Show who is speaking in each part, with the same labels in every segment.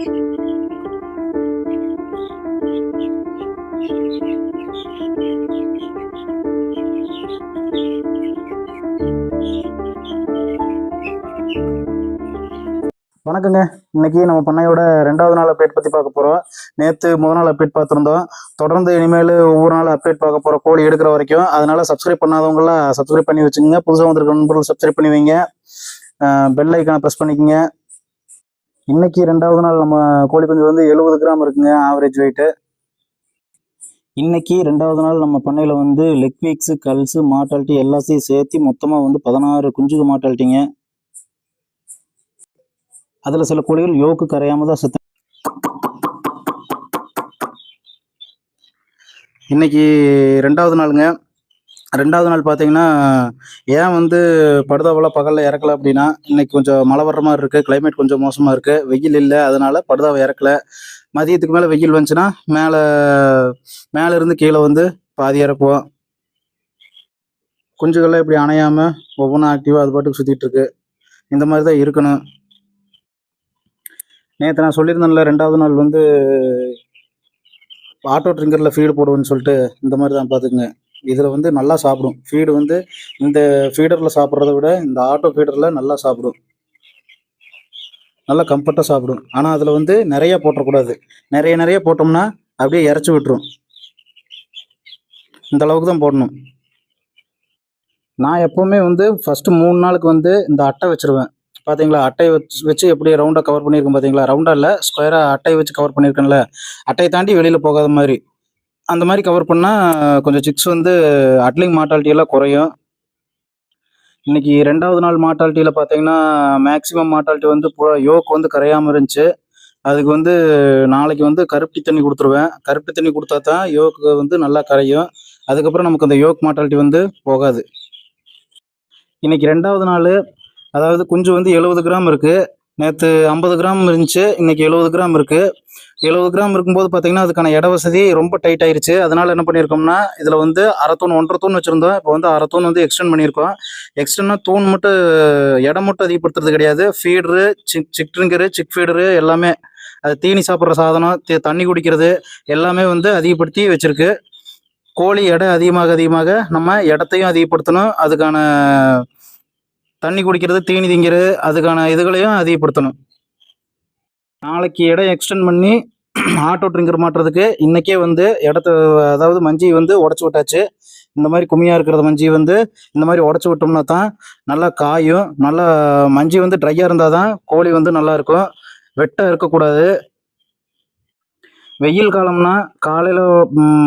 Speaker 1: வணக்கங்க. இன்னைக்கு நம்ம பண்ணையோட ரெண்டாவது நாள் அப்டேட் பத்தி பார்க்க போறோம். நேத்து முதல் நாள் அப்டேட் பார்த்துருந்தோம். தொடர்ந்து இனிமேல் ஒவ்வொரு நாள் அப்டேட் பார்க்க போறோம் கோழி எடுக்கிற வரைக்கும். அதனால சப்ஸ்கிரைப் பண்ணாதவங்களாம் சப்ஸ்கிரைப் பண்ணி வச்சுக்கோங்க. புதுசாக வந்திருக்க நண்பர்கள் சப்ஸ்கிரைப் பண்ணி வைங்க. பெல் ஐக்கானை ப்ரெஸ் பண்ணிக்கோங்க. இன்னைக்கு ரெண்டாவது நாள். நம்ம கோழி குஞ்சு வந்து எழுபது கிராம் இருக்குங்க ஆவரேஜ் வெயிட்டு இன்னைக்கு ரெண்டாவது நாள் நம்ம பண்ணையில் வந்து லெக் வீக்ஸு கல்ஸு மாட்டாலிட்டி எல்லாத்தையும் சேர்த்து மொத்தமாக வந்து பதினாறு குஞ்சுக்கு மாட்டாலிட்டிங்க அதில் சில கோழிகள் யோக்கு கரையாம தான் செத்து இன்னைக்கு ரெண்டாவது நாளுங்க. ரெண்டாவது நாள் பார்த்தீங்கன்னா ஏன் வந்து படுதாவெல்லாம் பகலில் இறக்கல அப்படின்னா இன்னைக்கு கொஞ்சம் மழை வர்ற மாதிரி இருக்குது கிளைமேட் கொஞ்சம் மோசமாக இருக்குது வெயில் இல்லை அதனால படுதாவை இறக்கல. மதியத்துக்கு மேலே வெயில் வந்துச்சுன்னா மேலே மேலே இருந்து கீழே வந்து பாதி இறக்குவோம். குஞ்சுகள்லாம் இப்படி அணையாமல் ஒவ்வொன்றும் ஆக்டிவாக அது பாட்டுக்கு சுற்றிட்டு இருக்கு. இந்த மாதிரி தான் இருக்கணும். நேற்று நான் சொல்லியிருந்தேன்ல ரெண்டாவது நாள் வந்து ஆட்டோ ட்ரிங்கரில் ஃபீடு போடுவேன்னு சொல்லிட்டு இந்த மாதிரி தான் பார்த்துக்குங்க இதில் வந்து நல்லா சாப்பிடும். ஃபீடு வந்து இந்த ஃபீடரில் சாப்பிட்றத விட இந்த ஆட்டோ ஃபீடரில் நல்லா சாப்பிடும். நல்லா கம்ஃபர்ட்டாக சாப்பிடும். ஆனால் அதில் வந்து நிறைய போட்டக்கூடாது. நிறைய நிறைய போட்டோம்னா அப்படியே இறச்சி விட்டுரும். இந்த அளவுக்கு தான் போடணும். நான் எப்போவுமே வந்து ஃபஸ்ட்டு மூணு நாளுக்கு வந்து இந்த அட்டை வச்சுருவேன். பார்த்தீங்களா அட்டை வச்சு வச்சு எப்படி ரவுண்டாக கவர் பண்ணியிருக்கேன் பார்த்தீங்களா ரவுண்டாக இல்லை ஸ்கொயராக அட்டையை வச்சு கவர் பண்ணியிருக்கேன்ல. அட்டையை தாண்டி வெளியில் போகாத மாதிரி. அந்த மாதிரி கவர் பண்ணால் கொஞ்சம் சிக்ஸ் வந்து அட்லிங் மாட்டாலிட்டியெல்லாம் குறையும். இன்னைக்கு ரெண்டாவது நாள் மார்ட்டாலிட்டியில் பார்த்தீங்கன்னா மேக்ஸிமம் மார்ட்டாலிட்டி வந்து பூரா யோக் வந்து கரையாமல் இருந்துச்சு. அதுக்கு வந்து நாளைக்கு வந்து கருப்பட்டி தண்ணி கொடுத்துருவேன். கருப்பட்டி தண்ணி கொடுத்தா தான் யோக்கு வந்து நல்லா கரையும். அதுக்கப்புறம் நமக்கு அந்த யோக் மார்ட்டாலிட்டி வந்து போகாது. இன்னைக்கு ரெண்டாவது நாள் அதாவது குஞ்சு வந்து எழுபது கிராம் இருக்குது நேற்று ஐம்பது கிராம் இருந்துச்சு இன்னைக்கு எழுபது கிராம் இருக்குது எழுபது கிராம் இருக்கும்போது பார்த்தீங்கன்னா அதுக்கான இட வசதி ரொம்ப டைட் ஆயிருச்சு. அதனால என்ன பண்ணியிருக்கோம்னா இதில் வந்து அரை தூண் ஒன்றரை தூண் வச்சுருந்தோம். இப்போ வந்து அரை தூண் வந்து எக்ஸ்டெண்ட் பண்ணியிருக்கோம். எக்ஸ்டெண்ட்னா தூண் மட்டும் இடம் மட்டும் அதிகப்படுத்துறது கிடையாது. Feeder chick chick drinker chick feeder எல்லாமே. அது தீனி சாப்பிட்ற சாதனம் தண்ணி குடிக்கிறது எல்லாமே வந்து அதிகப்படுத்தி வச்சிருக்கு. கோழி எடை அதிகமாக அதிகமாக நம்ம இடத்தையும் அதிகப்படுத்தணும். அதுக்கான தண்ணி குடிக்கிறது தீனி திங்கிறது அதுக்கான இதுகளையும் அதிகப்படுத்தணும். நாளைக்கு இடம் எக்ஸ்டெண்ட் பண்ணி ஆட்டோ ட்ரிங்கர் மாட்டுறதுக்கு இன்றைக்கே வந்து இடத்த அதாவது மஞ்சி வந்து உடச்சி விட்டாச்சு. இந்த மாதிரி கும்மியாக இருக்கிற மஞ்சி வந்து இந்த மாதிரி உடச்சி விட்டோம்னா தான் நல்லா காயும். நல்லா மஞ்சி வந்து ட்ரையாக இருந்தால் தான் கோழி வந்து நல்லா இருக்கும். வெட்டாக இருக்கக்கூடாது. வெயில் காலம்னா காலையில்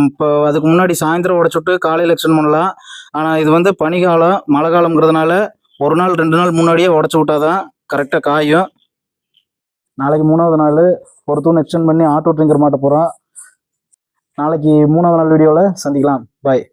Speaker 1: இப்போ அதுக்கு முன்னாடி சாயந்தரம் உடச்சி விட்டு காலையில் எக்ஸ்டெண்ட் பண்ணலாம். ஆனால் இது வந்து பனிக்காலம் மழை காலங்கிறதுனால ஒரு நாள் ரெண்டு நாள் முன்னாடியே உடச்சி விட்டாதான் கரெக்டாக காயும். நாளைக்கு மூணாவது நாள் ஒரு தூண் எக்ஸ்டெண்ட் பண்ணி ஆட்டோ ட்ரிங்கர் மாட்ட போகிறோம் நாளைக்கு மூணாவது நாள் வீடியோவில் சந்திக்கலாம். பாய்